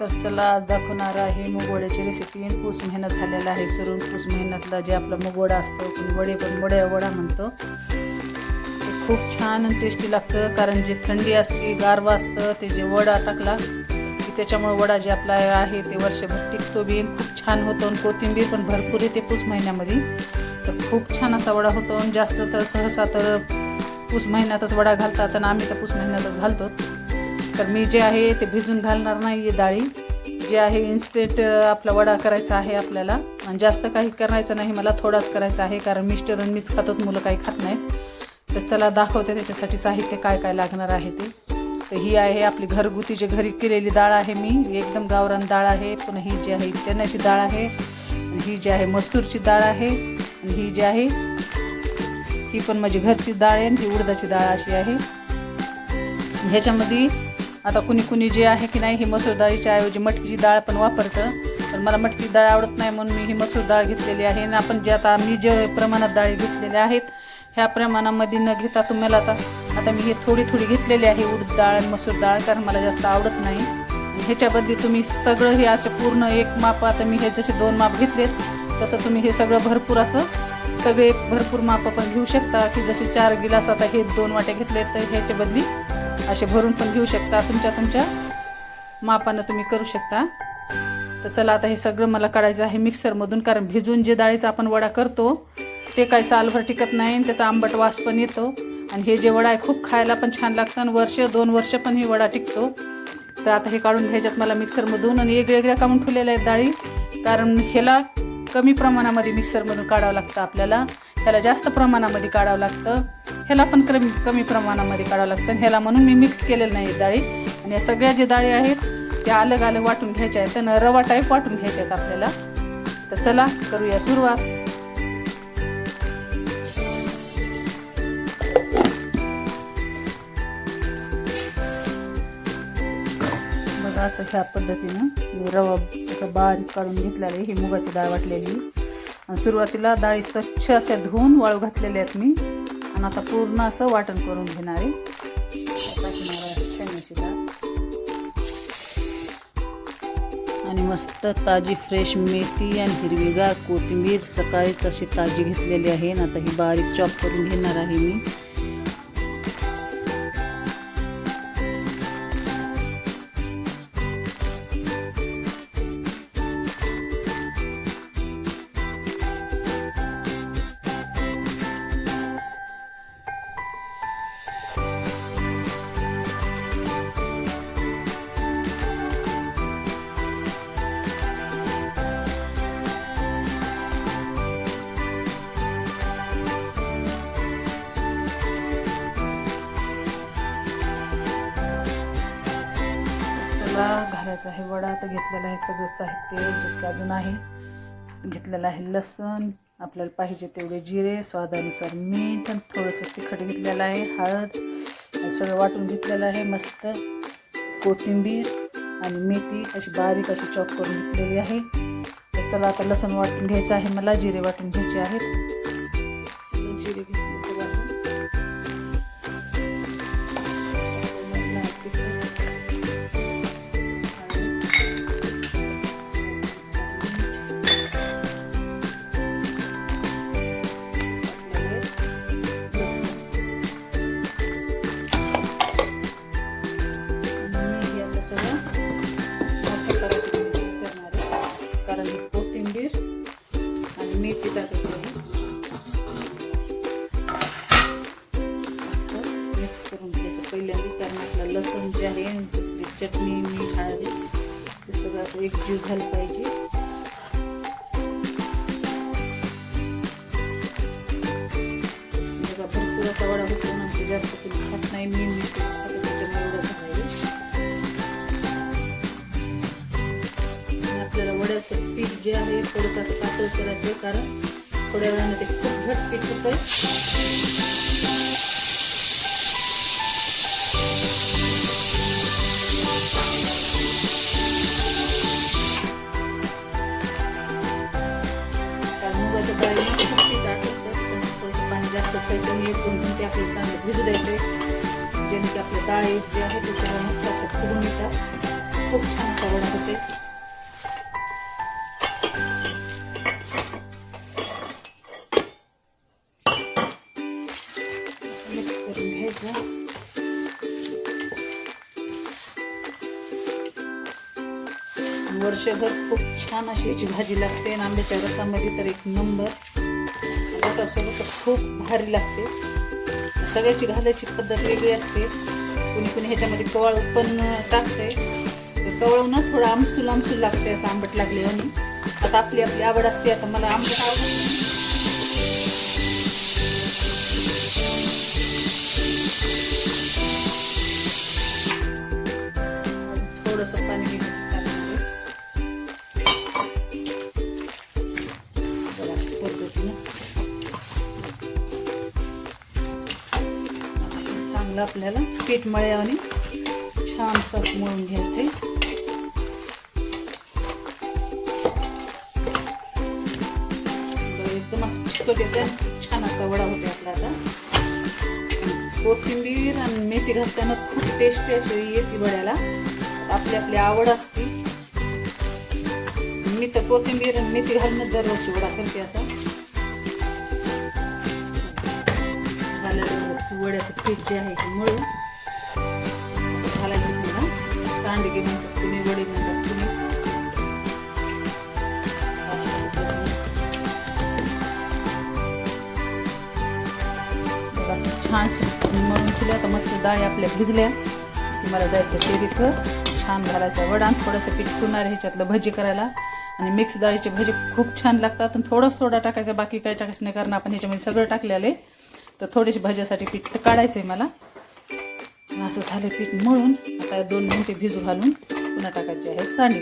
तर चला आज दाखवणार आहे मुगवड्याची रेसिपी पूस मेहनत झालेला आहे. सरून पूस मेहनतला जे आपला मुगवडा असतो कोणी वडे पण वड्या वडा म्हणतो ते खूप छान आणि टेस्टी लागतं. कारण जे थंडी असते गारवा असतं ते जे वडा टाकला की त्याच्यामुळे वडा जे आपला आहे ते वर्षभर टिकतो बी खूप छान होतो. आणि कोथिंबीर पण भरपूर येते पूस महिन्यामध्ये. तर खूप छान असा वडा होतो. आणि जास्त तर सहसा तर पूस महिन्यातच वडा घालतात आणि आम्ही तर पूस महिन्यातच घालतो. तर मी जे आहे ते भिजून घालणार नाही आहे डाळी. जे आहे इन्स्टंट आपला वडा करायचा आहे आपल्याला. आणि जास्त काही करायचं नाही मला थोडाच करायचा आहे कारण मिस्टर आणि मीच खातात मुलं काही खात नाहीत. तर चला दाखवते त्याच्यासाठी साहित्य काय काय लागणार आहे ते. तर ही आहे आपली घरगुती जे घरी केलेली डाळ आहे मी. एकदम गावरान डाळ आहे पुन्हा ही जी आहे चण्याची डाळ आहे. ही जी आहे मसूरची डाळ आहे. आणि ही जी आहे ही पण माझी घरची डाळ आहे आणि ही उडदाची डाळ अशी आहे. ह्याच्यामध्ये आता कुणी कुणी जे आहे की नाही ही मसूर डाळीच्या ऐवजी मटकीची डाळ पण वापरतं. पण मला मटकीची डाळ आवडत नाही म्हणून मी ही मसूर डाळ घेतलेली आहे. आणि आपण जे आता मी जे प्रमाणात डाळी घेतलेल्या आहेत ह्या प्रमाणामध्ये न घेता तुम्हाला आता आता मी हे थोडी थोडी घेतलेली आहे उडद डाळ आणि मसूर डाळ कारण मला जास्त आवडत नाही. ह्याच्याबद्दल तुम्ही सगळं हे असं पूर्ण एक माप आता मी हे जसे दोन माप घेतलेत तसं तुम्ही हे सगळं भरपूर असं सगळे भरपूर माप पण घेऊ शकता की जसे चार गिलास आता हे दोन वाटे घेतले तर ह्याच्या बदली असे भरून पण घेऊ शकता. तुमच्या तुमच्या मापानं तुम्ही करू शकता. तर चला आता हे सगळं मला काढायचं आहे मिक्सरमधून कारण भिजून जे डाळीचा आपण वडा करतो ते काही सालभर टिकत नाही आणि त्याचा आंबट वास पण येतो. आणि हे जे वडा आहे खूप खायला पण छान लागतं आणि वर्ष दोन वर्ष पण हे वडा टिकतो. तर आता हे काढून घ्यायच्यात मला मिक्सरमधून आणि वेगवेगळ्या काढून ठेवलेल्या आहेत डाळी कारण ह्याला कमी प्रमाणामध्ये मिक्सरमधून काढावं लागतं आपल्याला. ह्याला जास्त प्रमाणामध्ये काढावं लागतं. ह्याला पण कमी कमी प्रमाणामध्ये काढावं लागतं. ह्याला म्हणून मी मिक्स केलेलं नाही डाळी. आणि या सगळ्या जे डाळी आहेत त्या अलग अलग वाटून घ्यायच्या आहेत. त्यांना रवा टाईप वाटून घ्यायच्या आहेत आपल्याला. तर चला करूया सुरुवात. असं ह्या पद्धतीनं मी रवा असं बारीक काढून घेतलेलं आहे. ही मुगाची डाळ वाटलेली. सुरुवातीला डाळी स्वच्छ अशा धुवून वाळू घातलेल्या आहेत मी. आणि आता पूर्ण असं वाटण करून घेणार आहे. चण्याची डाळ. आणि मस्त ताजी फ्रेश मेथी आणि हिरवीगार कोथिंबीर सकाळीच अशी ताजी घेतलेली आहे. आणि आता ही बारीक चॉप करून घेणार आहे मी. घालायचं आहे वडा तर घेतलेला आहे सगळं साहित्य जे अजून आहे. घेतलेलं आहे लसूण आपल्याला पाहिजे तेवढे जिरे स्वादानुसार मीठ आणि थोडंसं तिखट घेतलेलं आहे हळद सगळं वाटून घेतलेलं आहे मस्त. कोथिंबीर आणि मेथी अशी बारीक अशी चॉप करून घेतलेली आहे. तर चला आता लसण वाटून घ्यायचं आहे मला जिरे वाटून घ्यायचे आहेत. लसूण जे आहे चटणी मीठ हळदी ते सगळं असं एकजीव झालं पाहिजे. बघा भरपूर असा वडा होतो म्हणजे जास्त कोणी खात नाही मी मीठ त्याच्यामुळे एवढं झालं आपल्याला वड्याचं पीठ जे आहे थोडंसं असं पातळ करायचं कारण थोड्या वेळाने ते खूप घट पीठ होतं आपल्याला चांगले भिजू द्यायचे ज्याने की आपल्या डाळी जे आहे ते सगळं मस्त अशा फुगून येतात. खूप छान सवड होते. मिक्स करून घ्यायचं. वर्षभर खूप छान अशी याची भाजी लागते आणि आंब्याच्या रसामध्ये तर एक नंबर. रसासोबत तर खूप भारी लागते. सगळ्याची घालायची पद्धत वेगळी असते. कुणी कुणी ह्याच्यामध्ये कवळ पण टाकते. कवळून थोडं आमसूल आमसूल लागते असं आंबट लागले आणि. आता आपली आपली आवड असते आता मला आंबट आवडत हे आपल्याला. पीठ मळ्यावाने छान सस मळून घ्यायचे. एकदम असं चिकट येते छान असा वडा होते आपला आता. कोथिंबीर आणि मेथी घालताना खूप टेस्टी अशी येते वड्याला. आपली आपली आवड असते. मी तर कोथिंबीर आणि मेथी घालूनच दरवर्षी वडा करते असा. वड्याचं पीठ जे आहे ते मळून घालायचे पुन्हा. सांडगे म्हणतात कुणी वडे म्हणतात कुणी छान मळून ठेवल्या आता मस्त डाळी आपल्या भिजल्या. मला जायचं टेरीसं छान घालायचं वडा. थोडंसं पीठ पुरणार ह्याच्यातलं भजी करायला. आणि मिक्स डाळीचे भजी खूप छान लागतात. आणि थोडं सोडा टाकायचा बाकी काही टाकायचं नाही कारण आपण ह्याच्यामध्ये सगळं टाकलेलं आहे. तर थोडीशी भाज्यासाठी पीठ काढायचं आहे मला. असं झालं पीठ मळून. आता दोन मिनटे भिजू घालून पुन्हा टाकायचे आहे सांडी.